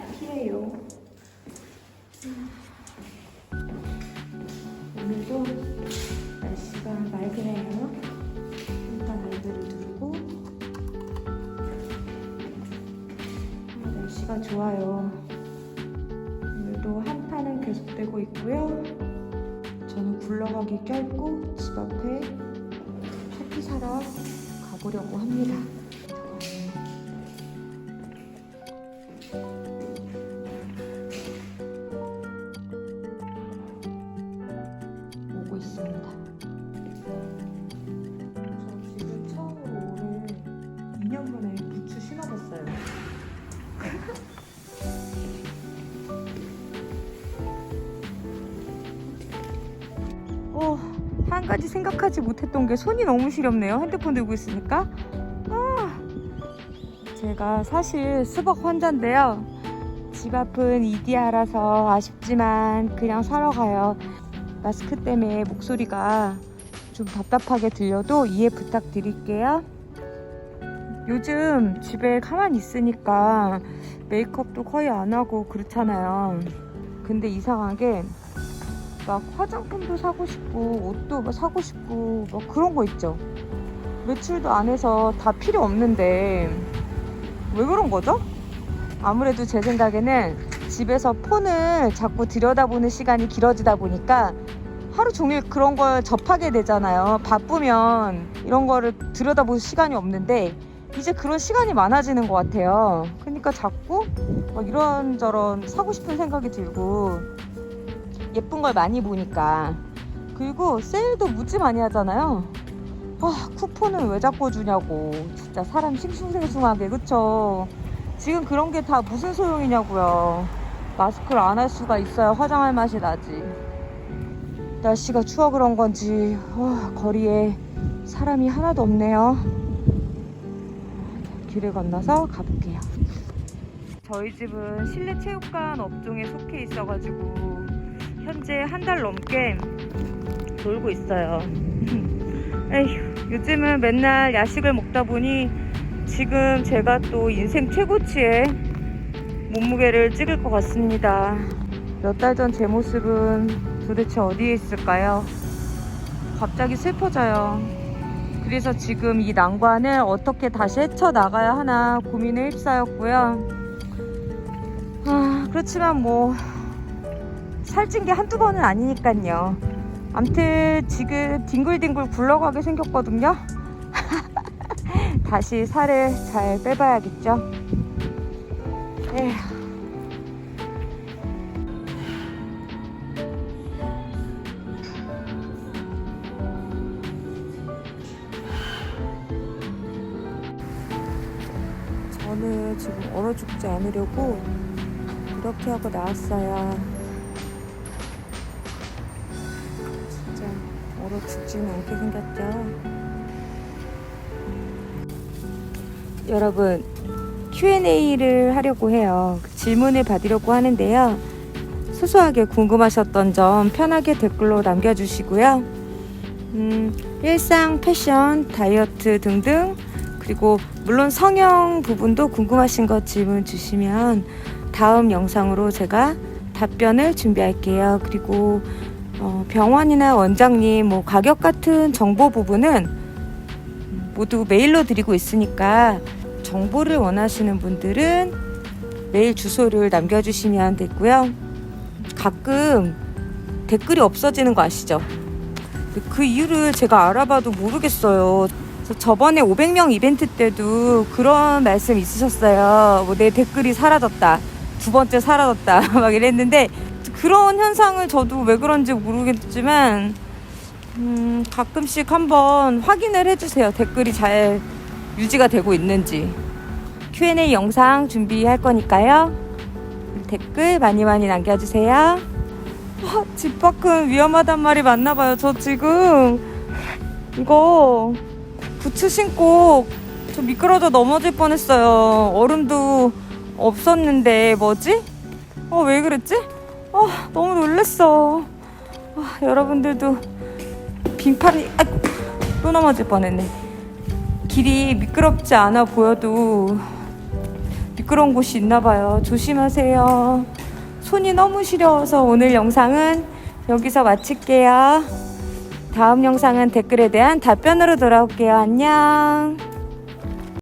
춥네요. 오늘도 날씨가 맑으네요. 일단 아이들을 두고 아, 날씨가 좋아요. 오늘도 한파는 계속되고 있고요. 저는 굴러가기 껴입고 집 앞에 커피 사러 가보려고 합니다. 어, 한 가지 생각하지 못했던 게 손이 너무 시렵네요. 핸드폰 들고 있으니까. 아, 제가 사실 수박 환자인데요. 집 앞은 이디아라서 아쉽지만 그냥 사러 가요. 마스크 때문에 목소리가 좀 답답하게 들려도 이해 부탁드릴게요. 요즘 집에 가만히 있으니까 메이크업도 거의 안 하고 그렇잖아요. 근데 이상하게 막 화장품도 사고 싶고 옷도 막 사고 싶고 막 그런 거 있죠. 매출도 안 해서 다 필요 없는데 왜 그런 거죠? 아무래도 제 생각에는 집에서 폰을 자꾸 들여다보는 시간이 길어지다 보니까 하루 종일 그런 걸 접하게 되잖아요. 바쁘면 이런 거를 들여다볼 시간이 없는데 이제 그런 시간이 많아지는 것 같아요. 그러니까 자꾸 막 이런저런 사고 싶은 생각이 들고 예쁜 걸 많이 보니까 그리고 세일도 무지 많이 하잖아요. 아 쿠폰은 왜 자꾸 주냐고 진짜 사람 싱숭생숭하게 그쵸? 지금 그런 게 다 무슨 소용이냐고요. 마스크를 안 할 수가 있어야 화장할 맛이 나지. 날씨가 추워 그런 건지 어, 거리에 사람이 하나도 없네요. 길을 건너서 가볼게요. 저희 집은 실내 체육관 업종에 속해 있어가지고 현재 한 달 넘게 놀고 있어요. 에휴, 요즘은 맨날 야식을 먹다 보니 지금 제가 또 인생 최고치의 몸무게를 찍을 것 같습니다. 몇 달 전 제 모습은 도대체 어디에 있을까요? 갑자기 슬퍼져요. 그래서 지금 이 난관을 어떻게 다시 헤쳐나가야 하나 고민에 휩싸였고요. 아, 그렇지만 뭐, 살찐 게 한두 번은 아니니까요. 암튼 지금 뒹굴뒹굴 굴러가게 생겼거든요. 다시 살을 잘 빼봐야겠죠. 에휴. 저는 지금 얼어 죽지 않으려고 이렇게 하고 나왔어요. 얼어 죽지는 않게 생겼죠. 여러분 Q&A를 하려고 해요. 질문을 받으려고 하는데요. 소소하게 궁금하셨던 점 편하게 댓글로 남겨주시고요. 음, 일상, 패션, 다이어트 등등 그리고 물론 성형 부분도 궁금하신 것 질문 주시면 다음 영상으로 제가 답변을 준비할게요. 그리고 어, 병원이나 원장님 뭐 가격 같은 정보 부분은 모두 메일로 드리고 있으니까 정보를 원하시는 분들은 메일 주소를 남겨주시면 되고요. 가끔 댓글이 없어지는 거 아시죠? 그 이유를 제가 알아봐도 모르겠어요. 저번에 500명 이벤트 때도 그런 말씀 있으셨어요. 뭐 내 댓글이 사라졌다. 두 번째 사라졌다. 막 이랬는데 그런 현상을 저도 왜 그런지 모르겠지만 음, 가끔씩 한번 확인을 해주세요. 댓글이 잘 유지가 되고 있는지. Q&A 영상 준비할 거니까요. 댓글 많이 많이 남겨주세요. 아, 집 밖은 위험하단 말이 맞나 봐요. 저 지금 이거 부츠 신고 저 미끄러져 넘어질 뻔했어요. 얼음도 없었는데 뭐지? 어, 왜 그랬지? 아, 너무 놀랬어. 아, 여러분들도 빙판이 아, 또 넘어질 뻔했네. 길이 미끄럽지 않아 보여도 미끄러운 곳이 있나 봐요. 조심하세요. 손이 너무 시려워서 오늘 영상은 여기서 마칠게요. 다음 영상은 댓글에 대한 답변으로 돌아올게요. 안녕.